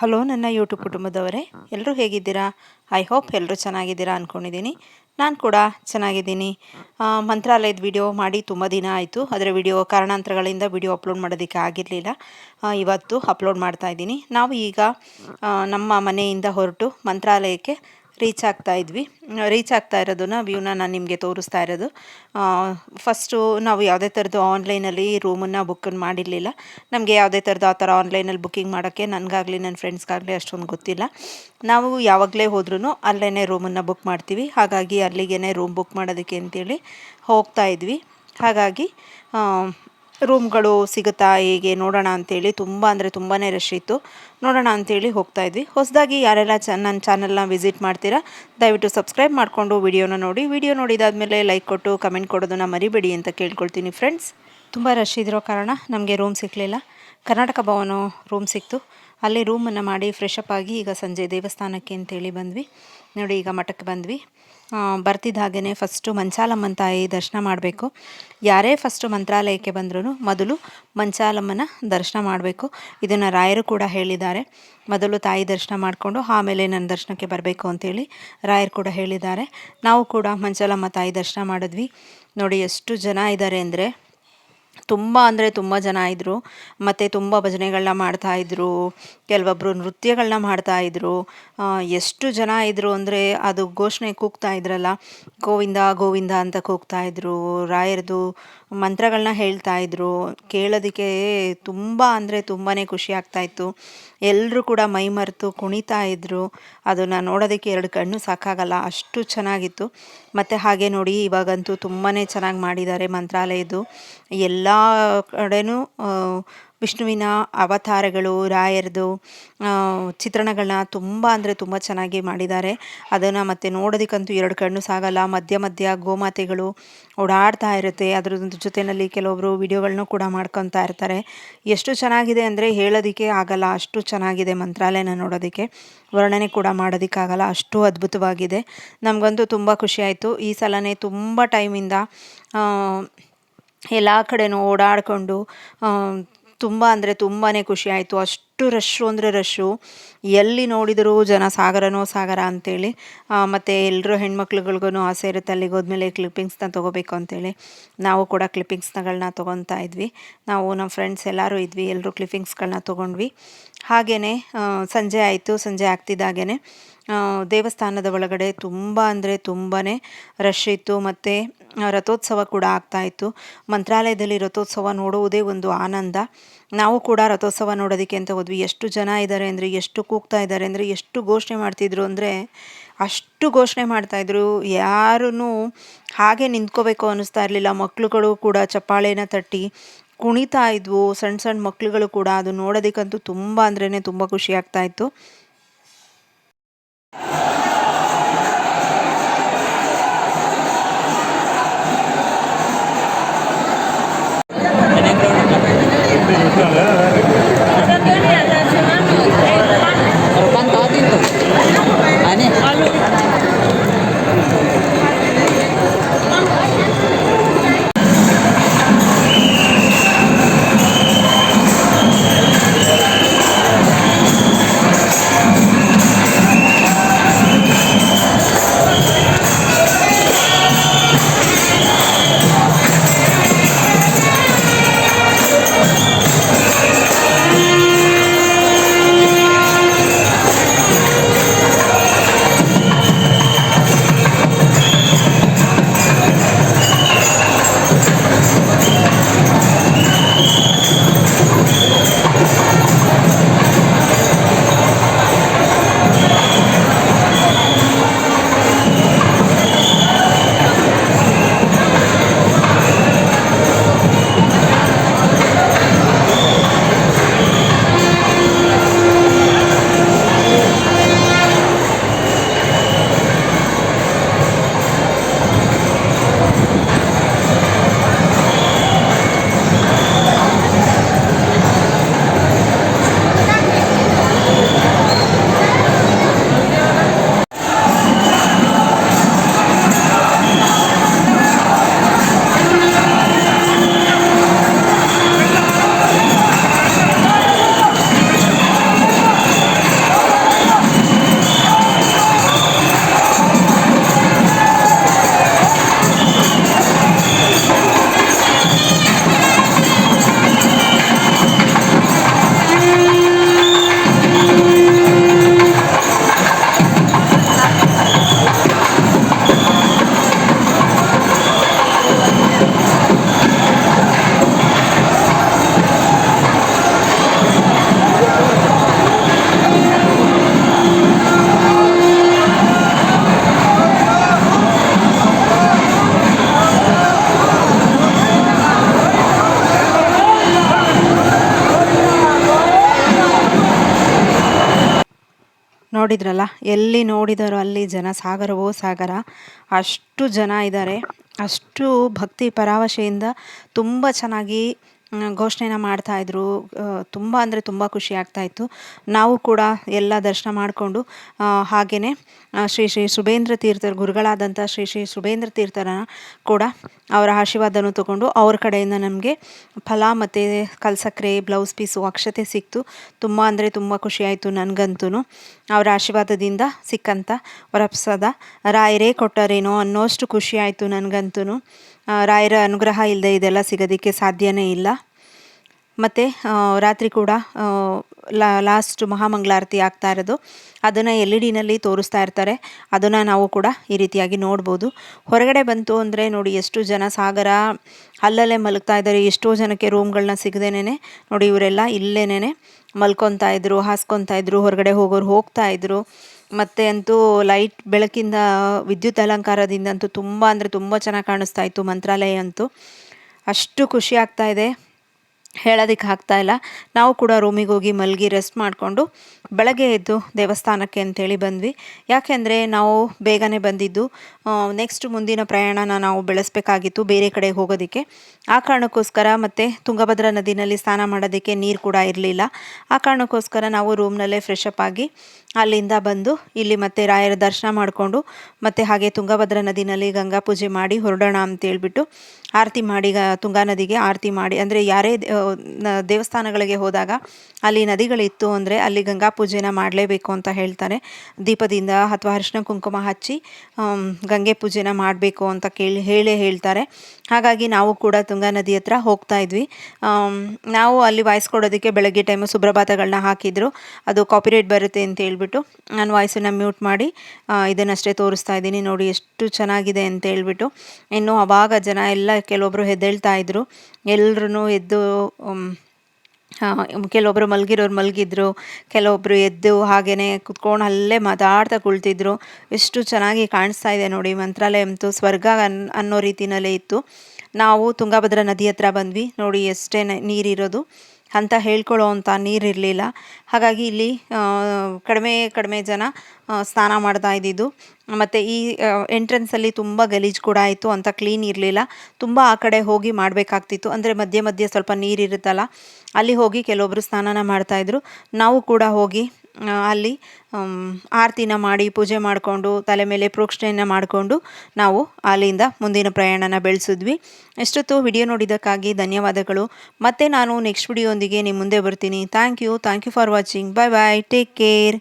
Hello, ನನ್ನ YouTube ಕುಟುಂಬದವರೇ ಎಲ್ಲರೂ ಹೇಗಿದ್ದೀರಾ? ಐ ಹೋಪ್ ಎಲ್ಲರೂ ಚೆನ್ನಾಗಿದ್ದೀರಾ ಅಂದ್ಕೊಂಡಿದ್ದೀನಿ ನಾನು ಕೂಡ ಚೆನ್ನಾಗಿದ್ದೀನಿ. ಮಂತ್ರಾಲಯದ ವಿಡಿಯೋ ಮಾಡಿ ತುಂಬ ದಿನ ಆಯಿತು. ಆದರೆ ವಿಡಿಯೋ ಕಾರಣಾಂತರಗಳಿಂದ ವಿಡಿಯೋ ಅಪ್ಲೋಡ್ ಮಾಡೋದಕ್ಕೆ ಆಗಿರಲಿಲ್ಲ. ಇವತ್ತು ಅಪ್ಲೋಡ್ ಮಾಡ್ತಾ ಇದ್ದೀನಿ. ನಾವು ಈಗ ನಮ್ಮ ಮನೆಯಿಂದ ಹೊರಟು ಮಂತ್ರಾಲಯಕ್ಕೆ ರೀಚ್ ಆಗ್ತಾ ಇದ್ವಿ. ರೀಚ್ ಆಗ್ತಾ ಇರೋದನ್ನ ವ್ಯೂನ ನಾನು ನಿಮಗೆ ತೋರಿಸ್ತಾ ಇರೋದು. ಫಸ್ಟು ನಾವು ಯಾವುದೇ ಥರದ್ದು ಆನ್ಲೈನಲ್ಲಿ ರೂಮನ್ನು ಬುಕ್ ಮಾಡಿರಲಿಲ್ಲ. ನಮಗೆ ಯಾವುದೇ ಥರದ್ದು ಆ ಥರ ಆನ್ಲೈನಲ್ಲಿ ಬುಕ್ಕಿಂಗ್ ಮಾಡೋಕ್ಕೆ ನನಗಾಗಲಿ ನನ್ನ ಫ್ರೆಂಡ್ಸ್ಗಾಗಲಿ ಅಷ್ಟೊಂದು ಗೊತ್ತಿಲ್ಲ. ನಾವು ಯಾವಾಗಲೇ ಹೋದ್ರೂ ಅಲ್ಲೇ ರೂಮನ್ನು ಬುಕ್ ಮಾಡ್ತೀವಿ. ಹಾಗಾಗಿ ಅಲ್ಲಿಗೆ ರೂಮ್ ಬುಕ್ ಮಾಡೋದಕ್ಕೆ ಅಂತೇಳಿ ಹೋಗ್ತಾ ಇದ್ವಿ. ಹಾಗಾಗಿ ರೂಮ್ಗಳು ಸಿಗುತ್ತಾ ಹೇಗೆ? ನೋಡೋಣ ಅಂತೇಳಿ ತುಂಬ ಅಂದರೆ ತುಂಬಾ ರಶ್ ಇತ್ತು. ನೋಡೋಣ ಅಂತೇಳಿ ಹೋಗ್ತಾ ಇದ್ವಿ. ಹೊಸದಾಗಿ ಯಾರೆಲ್ಲ ಚ ನನ್ನ ಚಾನಲ್ನ ವಿಸಿಟ್ ಮಾಡ್ತೀರಾ, ದಯವಿಟ್ಟು ಸಬ್ಸ್ಕ್ರೈಬ್ ಮಾಡಿಕೊಂಡು ವಿಡಿಯೋನ ನೋಡಿ. ವಿಡಿಯೋ ನೋಡಿದಾದಮೇಲೆ ಲೈಕ್ ಕೊಟ್ಟು ಕಮೆಂಟ್ ಕೊಡೋದನ್ನು ಮರಿಬೇಡಿ ಅಂತ ಕೇಳ್ಕೊಳ್ತೀನಿ ಫ್ರೆಂಡ್ಸ್ ತುಂಬ ರಶ್ ಇದ್ದಿರೋ ಕಾರಣ ನಮಗೆ ರೂಮ್ ಸಿಕ್ಕಲಿಲ್ಲ ಕರ್ನಾಟಕ ಭವನ ರೂಮ್ ಸಿಕ್ತು. ಅಲ್ಲಿ ರೂಮನ್ನು ಮಾಡಿ ಫ್ರೆಶ್ ಆಗಿ ಈಗ ಸಂಜೆ ದೇವಸ್ಥಾನಕ್ಕೆ ಅಂತೇಳಿ ಬಂದ್ವಿ. ನೋಡಿ ಈಗ ಮಠಕ್ಕೆ ಬಂದ್ವಿ. ಬರ್ತಿದ್ದ ಹಾಗೆಯೇ ಫಸ್ಟು ಮಂಚಾಲಮ್ಮನ ತಾಯಿ ದರ್ಶನ ಮಾಡಬೇಕು. ಯಾರೇ ಫಸ್ಟು ಮಂತ್ರಾಲಯಕ್ಕೆ ಬಂದರೂ ಮೊದಲು ಮಂಚಾಲಮ್ಮನ ದರ್ಶನ ಮಾಡಬೇಕು. ಇದನ್ನು ರಾಯರು ಕೂಡ ಹೇಳಿದ್ದಾರೆ. ಮೊದಲು ತಾಯಿ ದರ್ಶನ ಮಾಡಿಕೊಂಡು ಆಮೇಲೆ ನನ್ನ ದರ್ಶನಕ್ಕೆ ಬರಬೇಕು ಅಂತೇಳಿ ರಾಯರು ಕೂಡ ಹೇಳಿದ್ದಾರೆ. ನಾವು ಕೂಡ ಮಂಚಾಲಮ್ಮ ತಾಯಿ ದರ್ಶನ ಮಾಡಿದ್ವಿ. ನೋಡಿ, ಎಷ್ಟು ಜನ ಇದ್ದಾರೆ ಅಂದರೆ ತುಂಬ ಅಂದರೆ ತುಂಬ ಜನ ಇದ್ದರು ಮತ್ತು ತುಂಬ ಭಜನೆಗಳನ್ನ ಮಾಡ್ತಾಯಿದ್ರು ಕೆಲವೊಬ್ಬರು ನೃತ್ಯಗಳನ್ನ ಮಾಡ್ತಾಯಿದ್ರು ಎಷ್ಟು ಜನ ಇದ್ದರು ಅಂದರೆ ಅದು ಘೋಷಣೆ ಕೂಗ್ತಾ ಇದ್ರಲ್ಲ. ಗೋವಿಂದ ಗೋವಿಂದ ಅಂತ ಕೂಗ್ತಾ ಇದ್ರು. ರಾಯರದು ಮಂತ್ರಗಳನ್ನ ಹೇಳ್ತಾ ಇದ್ರು. ಕೇಳೋದಕ್ಕೆ ತುಂಬ ಅಂದರೆ ತುಂಬಾ ಖುಷಿ ಆಗ್ತಾ ಇತ್ತು. ಎಲ್ಲರೂ ಕೂಡ ಮೈ ಮರೆತು ಕುಣಿತಾ ಇದ್ರು. ಅದನ್ನು ನೋಡೋದಕ್ಕೆ ಎರಡು ಕಣ್ಣು ಸಾಕಾಗಲ್ಲ. ಅಷ್ಟು ಚೆನ್ನಾಗಿತ್ತು. ಮತ್ತು ಹಾಗೆ ನೋಡಿ ಇವಾಗಂತೂ ತುಂಬಾ ಚೆನ್ನಾಗಿ ಮಾಡಿದ್ದಾರೆ ಮಂತ್ರಾಲಯದ್ದು. ಎಲ್ಲ ಕಡೆನೂ ಕಡೆಯೂ ವಿಷ್ಣುವಿನ ಅವತಾರಗಳು, ರಾಯರದು ಚಿತ್ರಣಗಳನ್ನ ತುಂಬ ಅಂದರೆ ತುಂಬ ಚೆನ್ನಾಗಿ ಮಾಡಿದ್ದಾರೆ. ಅದನ್ನು ಮತ್ತೆ ನೋಡೋದಕ್ಕಂತೂ ಎರಡು ಕಣ್ಣು ಸಾಗಲ್ಲ. ಮಧ್ಯ ಮಧ್ಯ ಗೋಮಾತೆಗಳು ಓಡಾಡ್ತಾ ಇರುತ್ತೆ. ಅದ್ರ ಜೊತೆಯಲ್ಲಿ ಕೆಲವೊಬ್ಬರು ವಿಡಿಯೋಗಳನ್ನು ಕೂಡ ಮಾಡ್ಕೊತಾ ಇರ್ತಾರೆ. ಎಷ್ಟು ಚೆನ್ನಾಗಿದೆ ಅಂದರೆ ಹೇಳೋದಕ್ಕೆ ಆಗಲ್ಲ. ಅಷ್ಟು ಚೆನ್ನಾಗಿದೆ ಮಂತ್ರಾಲಯನ ನೋಡೋದಕ್ಕೆ. ವರ್ಣನೆ ಕೂಡ ಮಾಡೋದಕ್ಕಾಗಲ್ಲ. ಅಷ್ಟು ಅದ್ಭುತವಾಗಿದೆ. ನಮಗಂತೂ ತುಂಬ ಖುಷಿಯಾಯಿತು ಈ ಸಲನೇ ತುಂಬ ಟೈಮಿಂದ ಎಲ್ಲ ಕಡೆನೂ ಓಡಾಡಿಕೊಂಡು ತುಂಬ ಅಂದರೆ ತುಂಬಾ ಖುಷಿ ಆಯಿತು. ಅಷ್ಟು ರಶ್ಶು ಅಂದರೆ ರಶ್ಶು? ಎಲ್ಲಿ ನೋಡಿದರೂ ಜನ ಸಾಗರನೋ ಸಾಗರ ಅಂತೇಳಿ ಮತ್ತು ಎಲ್ಲರೂ ಹೆಣ್ಮಕ್ಳುಗಳಿಗೂ ಆಸೆ ಇರುತ್ತೆ. ಅಲ್ಲಿಗೆ ಹೋದ್ಮೇಲೆ ಕ್ಲಿಪ್ಪಿಂಗ್ಸ್ನ ತೊಗೋಬೇಕು ಅಂತೇಳಿ. ನಾವು ಕೂಡ ಕ್ಲಿಪ್ಪಿಂಗ್ಸ್ನಗಳನ್ನ ತೊಗೊತಾ ಇದ್ವಿ. ನಾವು ನಮ್ಮ ಫ್ರೆಂಡ್ಸ್ ಎಲ್ಲರೂ ಇದ್ವಿ ಎಲ್ಲರೂ ಕ್ಲಿಪ್ಪಿಂಗ್ಸ್ಗಳನ್ನ ತೊಗೊಂಡ್ವಿ. ಹಾಗೆಯೇ ಸಂಜೆ ಆಯಿತು, ಸಂಜೆ ಆಗ್ತಿದ್ದಾಗೇ ದೇವಸ್ಥಾನದ ಒಳಗಡೆ ತುಂಬ ಅಂದರೆ ತುಂಬಾ ರಶ್ ಇತ್ತು. ಮತ್ತು ರಥೋತ್ಸವ ಕೂಡ ಆಗ್ತಾ ಇತ್ತು. ಮಂತ್ರಾಲಯದಲ್ಲಿ ರಥೋತ್ಸವ ನೋಡುವುದೇ ಒಂದು ಆನಂದ. ನಾವು ಕೂಡ ರಥೋತ್ಸವ ನೋಡೋದಕ್ಕೆ ಅಂತ ಎಷ್ಟು ಜನ ಇದ್ದಾರೆ ಅಂದರೆ, ಎಷ್ಟು ಕೂಗ್ತಾ ಇದ್ದಾರೆ ಅಂದರೆ, ಎಷ್ಟು ಘೋಷಣೆ ಮಾಡ್ತಿದ್ರು ಅಂದರೆ, ಅಷ್ಟು ಘೋಷಣೆ ಮಾಡ್ತಾಯಿದ್ರು ಯಾರೂ ಹಾಗೆ ನಿಂತ್ಕೋಬೇಕು ಅನ್ನಿಸ್ತಾ ಇರಲಿಲ್ಲ. ಮಕ್ಕಳುಗಳು ಕೂಡ ಚಪ್ಪಾಳೆನ ತಟ್ಟಿ ಕುಣಿತಾ ಇದ್ವು. ಸಣ್ಣ ಸಣ್ಣ ಮಕ್ಕಳುಗಳು ಕೂಡ ಅದು ನೋಡೋದಕ್ಕಂತೂ ತುಂಬ ಅಂದ್ರೇ ತುಂಬ ಖುಷಿ ಆಗ್ತಾ ನೋಡಿದ್ರಲ್ಲ, ಎಲ್ಲಿ ನೋಡಿದಾರೋ ಅಲ್ಲಿ ಜನ ಸಾಗರವೋ ಸಾಗರ. ಅಷ್ಟು ಜನ ಇದ್ದಾರೆ. ಅಷ್ಟು ಭಕ್ತಿ, ಪರಾವಶೆಯಿಂದ ತುಂಬ ಚೆನ್ನಾಗಿ ಘೋಷಣೆನ ಮಾಡ್ತಾಯಿದ್ರು ತುಂಬ ಅಂದರೆ ತುಂಬ ಖುಷಿ ಆಗ್ತಾಯಿತ್ತು ನಾವು ಕೂಡ ಎಲ್ಲ ದರ್ಶನ ಮಾಡಿಕೊಂಡು ಹಾಗೆಯೇ ಶ್ರೀ ಶ್ರೀ ಸುಬೇಂದ್ರ ತೀರ್ಥರು ಗುರುಗಳಾದಂಥ ಶ್ರೀ ಶ್ರೀ ಸುಬೇಂದ್ರ ತೀರ್ಥರ ಕೂಡ ಅವರ ಆಶೀರ್ವಾದನೂ ತಗೊಂಡು ಅವ್ರ ಕಡೆಯಿಂದ ನಮಗೆ ಫಲ ಮತ್ತು ಕಲ್ಸಕ್ರೆ, ಬ್ಲೌಸ್ ಪೀಸು, ಅಕ್ಷತೆ ಸಿಕ್ತು. ತುಂಬ ಅಂದರೆ ತುಂಬ ಖುಷಿಯಾಯಿತು ನನಗಂತೂ ಅವರ ಆಶೀರ್ವಾದದಿಂದ ಸಿಕ್ಕಂಥ ವರಪ್ರಸಾದ ರಾಯರೇ ಕೊಟ್ಟರೇನೋ ಅನ್ನೋಷ್ಟು ಖುಷಿಯಾಯಿತು ನನಗಂತೂ ರಾಯರ ಅನುಗ್ರಹ ಇಲ್ಲದೆ ಇದೆಲ್ಲ ಸಿಗೋದಕ್ಕೆ ಸಾಧ್ಯನೇ ಇಲ್ಲ. ಮತ್ತು ರಾತ್ರಿ ಕೂಡ ಲಾಸ್ಟ್ ಮಹಾಮಂಗಳಾರತಿ ಆಗ್ತಾ ಇರೋದು. ಅದನ್ನು ಎಲ್ ಇ ಡಿನಲ್ಲಿ ತೋರಿಸ್ತಾ ಇರ್ತಾರೆ. ಅದನ್ನು ನಾವು ಕೂಡ ಈ ರೀತಿಯಾಗಿ ನೋಡ್ಬೋದು. ಹೊರಗಡೆ ಬಂತು ಅಂದರೆ ನೋಡಿ, ಎಷ್ಟು ಜನ ಸಾಗರ ಅಲ್ಲಲ್ಲೇ ಮಲಗ್ತಾ ಇದ್ದಾರೆ. ಎಷ್ಟೋ ಜನಕ್ಕೆ ರೂಮ್ಗಳನ್ನ ಸಿಗದೇನೆ ನೋಡಿ, ಇವರೆಲ್ಲ ಇಲ್ಲೇನೆ ಮಲ್ಕೊತಾ ಇದ್ರು, ಹಾಸ್ಕೊತಾ ಇದ್ರು, ಹೊರಗಡೆ ಹೋಗೋರು ಹೋಗ್ತಾ ಇದ್ರು. ಮತ್ತು ಅಂತೂ ಲೈಟ್ ಬೆಳಕಿಂದ, ವಿದ್ಯುತ್ ಅಲಂಕಾರದಿಂದ ಅಂತೂ ತುಂಬ ಅಂದರೆ ತುಂಬ ಚೆನ್ನಾಗಿ ಕಾಣಿಸ್ತಾ ಇತ್ತು, ಮಂತ್ರಾಲಯ ಅಂತೂ. ಅಷ್ಟು ಖುಷಿ ಆಗ್ತಾ ಇದೆ. ಹೇಳೋದಕ್ಕೆ ಆಗ್ತಾಯಿಲ್ಲ ನಾವು ಕೂಡ ರೂಮಿಗೆ ಹೋಗಿ ಮಲಗಿ ರೆಸ್ಟ್ ಮಾಡಿಕೊಂಡು ಬೆಳಗ್ಗೆ ಎದ್ದು ದೇವಸ್ಥಾನಕ್ಕೆ ಅಂತೇಳಿ ಬಂದ್ವಿ. ಯಾಕೆಂದರೆ ನಾವು ಬೇಗನೆ ಬಂದಿದ್ದು ನೆಕ್ಸ್ಟ್ ಮುಂದಿನ ಪ್ರಯಾಣನ ನಾವು ಬೆಳೆಸಬೇಕಾಗಿತ್ತು ಬೇರೆ ಕಡೆ ಹೋಗೋದಕ್ಕೆ. ಆ ಕಾರಣಕ್ಕೋಸ್ಕರ ಮತ್ತು ತುಂಗಭದ್ರಾ ನದಿನಲ್ಲಿ ಸ್ನಾನ ಮಾಡೋದಕ್ಕೆ ನೀರು ಕೂಡ ಇರಲಿಲ್ಲ. ಆ ಕಾರಣಕ್ಕೋಸ್ಕರ ನಾವು ರೂಮ್ನಲ್ಲೇ ಫ್ರೆಶ್ ಅಪ್ ಆಗಿ ಅಲ್ಲಿಂದ ಬಂದು ಇಲ್ಲಿ ಮತ್ತೆ ರಾಯರ ದರ್ಶನ ಮಾಡಿಕೊಂಡು ಮತ್ತು ಹಾಗೆ ತುಂಗಭದ್ರಾ ನದಿನಲ್ಲಿ ಗಂಗಾ ಪೂಜೆ ಮಾಡಿ ಹೊರಡೋಣ ಅಂತೇಳ್ಬಿಟ್ಟು ಆರತಿ ಮಾಡಿ ತುಂಗಾ ನದಿಗೆ ಆರತಿ ಮಾಡಿ, ಅಂದರೆ ಯಾರೇ ದೇವಸ್ಥಾನಗಳಿಗೆ ಹೋದಾಗ ಅಲ್ಲಿ ನದಿಗಳಿತ್ತು ಅಂದರೆ ಅಲ್ಲಿ ಗಂಗಾ ಪೂಜೆನ ಮಾಡಲೇಬೇಕು ಅಂತ ಹೇಳ್ತಾರೆ. ದೀಪದಿಂದ ಅಥವಾ ಅರಿಶಿನ ಕುಂಕುಮ ಹಚ್ಚಿ ಗಂಗೆ ಪೂಜೆನ ಮಾಡಬೇಕು ಅಂತ ಕೇಳಿ, ಹೇಳೇ ಹೇಳ್ತಾರೆ. ಹಾಗಾಗಿ ನಾವು ಕೂಡ ತುಂಗಾ ನದಿ ಹತ್ರ ಹೋಗ್ತಾ ಇದ್ವಿ. ನಾವು ಅಲ್ಲಿ ವಾಯ್ಸ್ ಕೊಡೋದಕ್ಕೆ ಬೆಳಗ್ಗೆ ಟೈಮು ಸುಪ್ರಭಾತಗಳನ್ನ ಹಾಕಿದ್ರು. ಅದು ಕಾಪಿರೈಟ್ ಬರುತ್ತೆ ಅಂತ ಹೇಳ್ಬಿಟ್ಟು ನಾನು ವಾಯ್ಸನ್ನು ಮ್ಯೂಟ್ ಮಾಡಿ ಇದನ್ನಷ್ಟೇ ತೋರಿಸ್ತಾ ಇದ್ದೀನಿ. ನೋಡಿ ಎಷ್ಟು ಚೆನ್ನಾಗಿದೆ ಅಂತ ಹೇಳ್ಬಿಟ್ಟು. ಇನ್ನು ಅವಾಗ ಜನ ಎಲ್ಲ ಕೆಲವೊಬ್ಬರು ಎದ್ದೇಳ್ತಾ ಇದ್ರು. ಎಲ್ಲರೂ ಎದ್ದು ಕೆಲವೊಬ್ಬರು ಮಲಗಿರೋರು ಮಲಗಿದ್ರು. ಕೆಲವೊಬ್ಬರು ಎದ್ದು ಹಾಗೇ ಕುತ್ಕೊಂಡು ಅಲ್ಲೇ ಮಾತಾಡ್ತಾ ಕುಳ್ತಿದ್ರು. ಎಷ್ಟು ಚೆನ್ನಾಗಿ ಕಾಣಿಸ್ತಾ ಇದೆ ನೋಡಿ ಮಂತ್ರಾಲಯ ಅಂತೂ ಸ್ವರ್ಗ ಅನ್, ಅನ್ನೋ ರೀತಿಯಲ್ಲೇ ಇತ್ತು. ನಾವು ತುಂಗಭದ್ರಾ ನದಿ ಹತ್ರ ಬಂದ್ವಿ. ನೋಡಿ, ಎಷ್ಟೇ ನೀರಿರೋದು. ಅಂತ ಹೇಳ್ಕೊಳ್ಳೋ ಅಂಥ ನೀರಿರಲಿಲ್ಲ. ಹಾಗಾಗಿ ಇಲ್ಲಿ ಕಡಿಮೆ ಕಡಿಮೆ ಜನ ಸ್ನಾನ ಮಾಡ್ತಾ ಇದ್ದಿದ್ದು. ಮತ್ತು ಈ ಎಂಟ್ರೆನ್ಸಲ್ಲಿ ತುಂಬ ಗಲೀಜು ಕೂಡ ಆಯಿತು ಅಂತ ಕ್ಲೀನ್ ಇರಲಿಲ್ಲ. ತುಂಬ ಆ ಕಡೆ ಹೋಗಿ ಮಾಡಬೇಕಾಗ್ತಿತ್ತು. ಅಂದರೆ ಮಧ್ಯೆ ಮಧ್ಯೆ ಸ್ವಲ್ಪ ನೀರಿರುತ್ತಲ್ಲ, ಅಲ್ಲಿ ಹೋಗಿ ಕೆಲವೊಬ್ಬರು ಸ್ನಾನನ ಮಾಡ್ತಾಯಿದ್ರು ನಾವು ಕೂಡ ಹೋಗಿ ಅಲ್ಲಿ ಆರತಿನ ಮಾಡಿ, ಪೂಜೆ ಮಾಡಿಕೊಂಡು, ತಲೆ ಮೇಲೆ ಪ್ರೋಕ್ಷಣೆಯನ್ನು ಮಾಡಿಕೊಂಡು ನಾವು ಅಲ್ಲಿಂದ ಮುಂದಿನ ಪ್ರಯಾಣನ ಬೆಳೆಸಿದ್ವಿ. ಎಷ್ಟೊತ್ತು ವಿಡಿಯೋ ನೋಡಿದ್ದಕ್ಕಾಗಿ ಧನ್ಯವಾದಗಳು. ಮತ್ತೆ ನಾನು ನೆಕ್ಸ್ಟ್ ವಿಡಿಯೋಂದಿಗೆ ನಿಮ್ಮ ಮುಂದೆ ಬರ್ತೀನಿ. Thank you thank you for watching bye bye take care